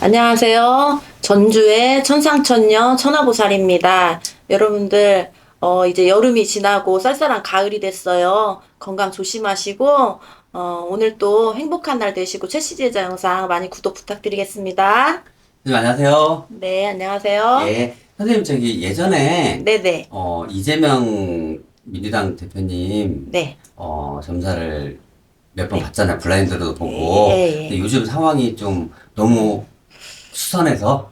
안녕하세요. 전주의 천상천녀 천하보살입니다. 여러분들, 어, 이제 여름이 지나고 쌀쌀한 가을이 됐어요. 건강 조심하시고, 어, 오늘 또 행복한 날 되시고, 최시제자 영상 많이 구독 부탁드리겠습니다. 네, 안녕하세요. 네, 안녕하세요. 예. 선생님, 저기 예전에, 네네. 어, 이재명 민주당 대표님, 네. 어, 점사를 몇 번 봤잖아요. 블라인드로도 보고. 예, 예. 근데 요즘 상황이 좀 너무 수선해서,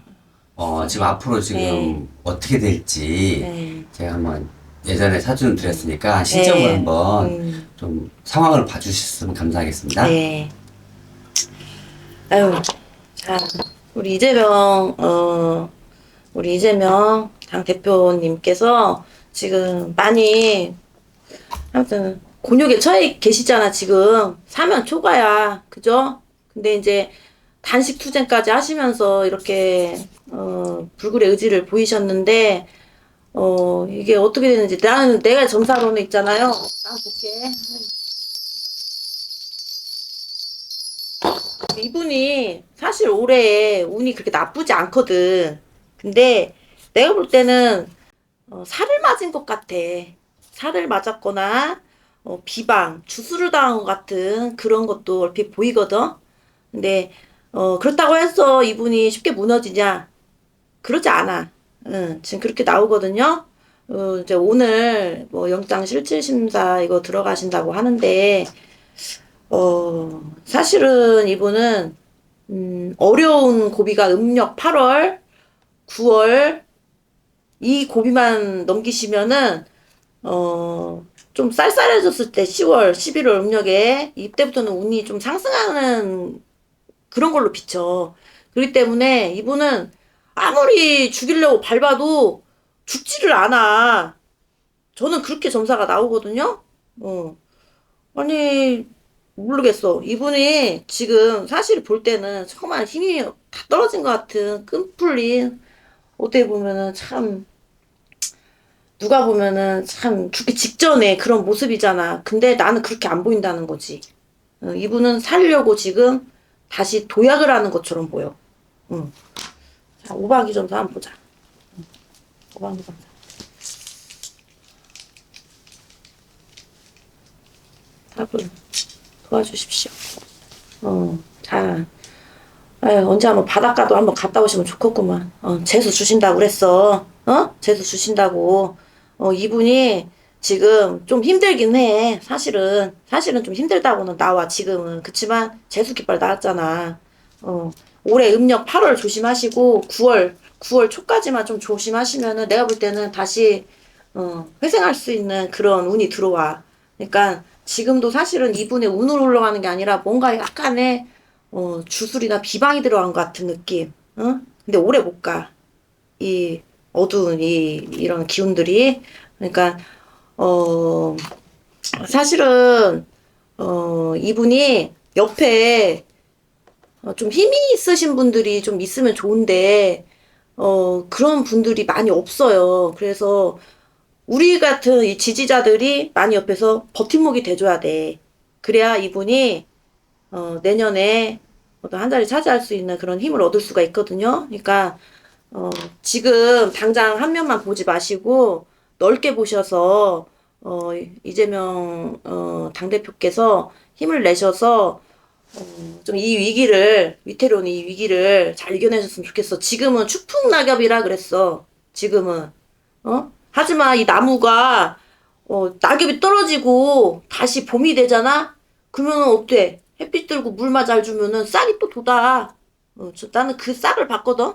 어, 지금 앞으로 지금 네. 어떻게 될지, 네. 제가 한번 예전에 사진을 드렸으니까 시점을 네. 한번 음, 좀 상황을 봐주셨으면 감사하겠습니다. 네. 아유, 자, 우리 이재명, 어, 우리 이재명 당 대표님께서 지금 많이, 아무튼, 곤욕에 처해 계시잖아, 지금. 사면 초과야. 그죠? 근데 이제, 단식 투쟁까지 하시면서 이렇게, 어, 불굴의 의지를 보이셨는데, 어, 이게 어떻게 되는지, 나는 내가 점사로는 있잖아요. 나 볼게. 이분이 사실 올해 운이 그렇게 나쁘지 않거든. 근데 내가 볼 때는 어, 살을 맞은 것 같아. 살을 맞았거나 어, 비방, 주술을 당한 것 같은 그런 것도 얼핏 보이거든. 근데 어, 그렇다고 해서 이분이 쉽게 무너지냐? 그러지 않아. 응, 지금 그렇게 나오거든요. 어, 이제 오늘 뭐 영장 실질 심사 이거 들어가신다고 하는데 어, 사실은 이분은, 음, 어려운 고비가 음력 8월, 9월, 이 고비만 넘기시면은, 어, 좀 쌀쌀해졌을 때 10월, 11월 음력에 이때부터는 운이 좀 상승하는 그런 걸로 비쳐. 그렇기 때문에 이분은 아무리 죽이려고 밟아도 죽지를 않아. 저는 그렇게 점사가 나오거든요. 어. 아니, 모르겠어. 이분이 지금 사실 볼 때는 정말 힘이 다 떨어진 것 같은 끈풀린 어떻게 보면은 참 누가 보면은 참 죽기 직전에 그런 모습이잖아. 근데 나는 그렇게 안 보인다는 거지. 어, 이분은 살려고 지금 다시 도약을 하는 것처럼 보여. 응. 자, 오박이 점사 한번 보자. 응. 오박이 점사. 답을 도와주십시오. 어, 자, 아유, 언제 한번 바닷가도 한번 갔다 오시면 좋겠구만. 어, 재수 주신다고 그랬어. 어? 재수 주신다고. 어, 이분이 지금 좀 힘들긴 해. 사실은. 사실은 좀 힘들다고는 나와, 지금은. 그치만 재수 깃발 나왔잖아. 어, 올해 음력 8월 조심하시고, 9월, 9월 초까지만 좀 조심하시면은 내가 볼 때는 다시, 어, 회생할 수 있는 그런 운이 들어와. 그러니까 지금도 사실은 이분의 운으로 올라가는 게 아니라 뭔가 약간의 어, 주술이나 비방이 들어간 것 같은 느낌. 어? 근데 오래 못 가. 이 어두운 이 이런 기운들이. 그러니까 어 사실은 어 이분이 옆에 어, 좀 힘이 있으신 분들이 좀 있으면 좋은데 어 그런 분들이 많이 없어요. 그래서 우리 같은 이 지지자들이 많이 옆에서 버팀목이 돼줘야 돼. 그래야 이분이 어, 내년에 어떤 한 자리 차지할 수 있는 그런 힘을 얻을 수가 있거든요. 그러니까 어, 지금 당장 한 면만 보지 마시고 넓게 보셔서 어, 이재명 어, 당대표께서 힘을 내셔서 어, 좀 이 위기를 위태로운 이 위기를 잘 이겨내셨으면 좋겠어. 지금은 추풍 낙엽이라 그랬어. 지금은 어? 하지만 이 나무가 어, 낙엽이 떨어지고 다시 봄이 되잖아? 그러면 어때? 햇빛 들고 물만 잘 주면은 싹이 또 돋아. 어, 저, 나는 그 싹을 봤거든?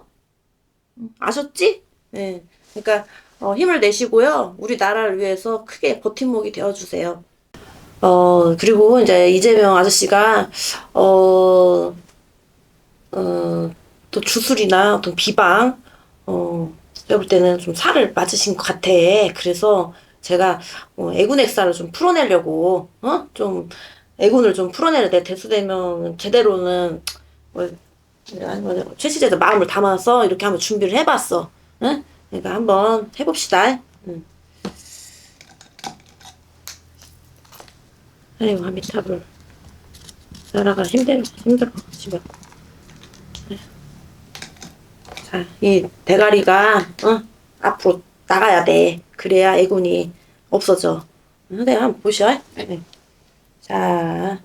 음, 아셨지? 예. 그러니까, 어, 힘을 내시고요. 우리 나라를 위해서 크게 버팀목이 되어주세요. 어, 그리고 이제 이재명 아저씨가, 어, 어, 또 주술이나 어떤 비방, 어, 제가 볼 때는 좀 살을 맞으신 것 같아. 그래서 제가 어, 애군 액사를 좀 풀어내려고, 어? 좀 애군을 좀 풀어내려. 내 대수되면 제대로는 뭐, 뭐 최시재도 마음을 담아서 이렇게 한번 준비를 해봤어. 응? 그러니까 한번 해봅시다. 응. 아이고 아미타불 나라가 힘들어 힘들어 집에. 자, 이 대가리가 어? 앞으로 나가야 돼. 그래야 애군이 없어져. 네, 한번 보셔. 네. 자,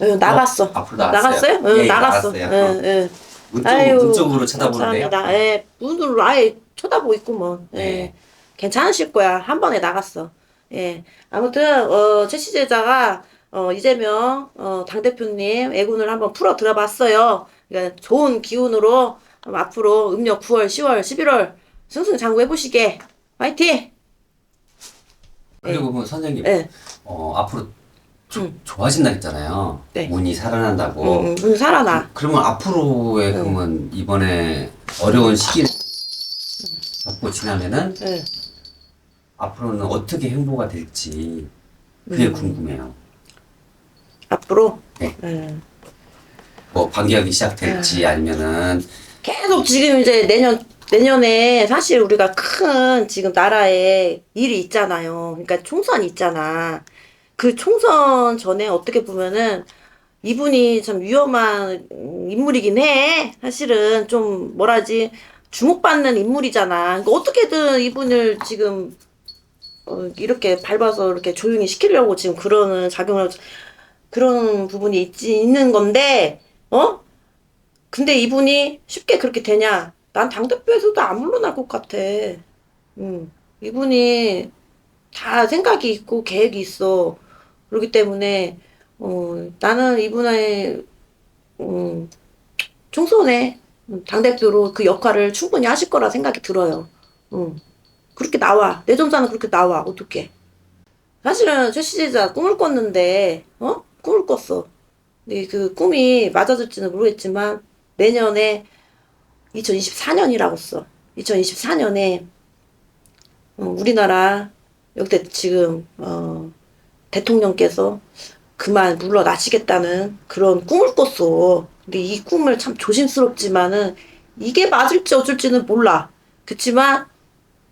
어, 나갔어. 앞으로 나갔어요? 나갔어요? 응, 예, 나갔어. 나갔어요. 응, 응. 문, 아유, 쪽, 문 쪽으로 쳐다보는데요. 감사합니다. 예, 문을 아예 쳐다보고 뭐. 예. 네. 괜찮으실 거야. 한 번에 나갔어. 예. 아무튼 어 최씨 제자가 어 이재명 어 당대표님 애군을 한번 풀어 들어봤어요. 그러니까 좋은 기운으로 음, 앞으로 음력 9월, 10월, 11월 승승장구 해보시게. 화이팅! 그리고 뭐 선생님, 예. 어, 앞으로 조, 응. 좋아진다 했잖아요. 네. 운이 살아난다고. 음, 음, 음, 살아나. 그러면 앞으로의 그러면 이번에 어려운 시기를 겪고 지나면은 예. 앞으로는 어떻게 행보가 될지 그게 음. 궁금해요. 앞으로 네. 예. 뭐 반기하기 시작될지 아니면은 계속 지금 이제 내년 내년에 사실 우리가 큰 지금 나라에 일이 있잖아요. 그러니까 총선이 있잖아. 그 총선 전에 어떻게 보면은 이분이 참 위험한 음, 인물이긴 해. 사실은 좀 뭐라지 주목받는 인물이잖아. 그러니까 어떻게든 이분을 지금 어, 이렇게 밟아서 이렇게 조용히 시키려고 지금 그러는 작용을 그런 부분이 있지 있는 건데 어? 근데 이분이 쉽게 그렇게 되냐? 난 당대표에서도 안 물러날 것 같아. 음, 이분이 다 생각이 있고 계획이 있어. 그렇기 때문에, 어, 나는 이분의, 음, 총선에 당대표로 그 역할을 충분히 하실 거라 생각이 들어요. 음, 그렇게 나와. 내 점사는 그렇게 나와. 어떻게. 사실은 최시제자 꿈을 꿨는데, 어? 꿈을 꿨어. 근데 그 꿈이 맞아질지는 모르겠지만 내년에 2024년이라고 써. 2024년에 어, 우리나라 역대 지금 어, 대통령께서 그만 물러나시겠다는 그런 꿈을 꿨어. 근데 이 꿈을 참 조심스럽지만은 이게 맞을지 어쩔지는 몰라. 그치만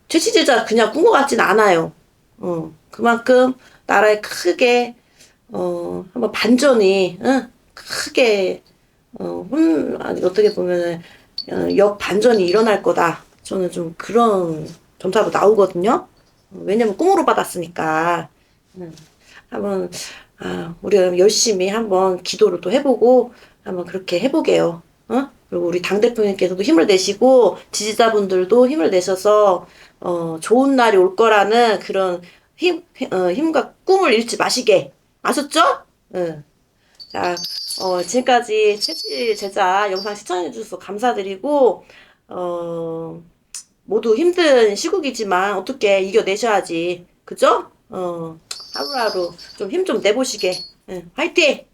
최치제자 그냥 꾼 것 같진 않아요. 어, 그만큼 나라에 크게 어, 한번 반전이, 응? 크게, 어, 혼, 아니, 어떻게 보면은, 어, 역반전이 일어날 거다. 저는 좀 그런 점사도 나오거든요. 어, 왜냐면 꿈으로 받았으니까. 음, 한번, 아, 우리가 열심히 한번 기도를 또 해보고, 한번 그렇게 해보게요. 어? 그리고 우리 당 대표님께서도 힘을 내시고, 지지자분들도 힘을 내셔서, 어, 좋은 날이 올 거라는 그런 힘, 어, 힘과 꿈을 잃지 마시게. 아셨죠? 응. 자, 어, 지금까지 채치 제자 영상 시청해주셔서 감사드리고, 어, 모두 힘든 시국이지만 어떻게 이겨내셔야지. 그죠? 어, 하루하루 좀힘좀 내보시게. 응. 화이팅!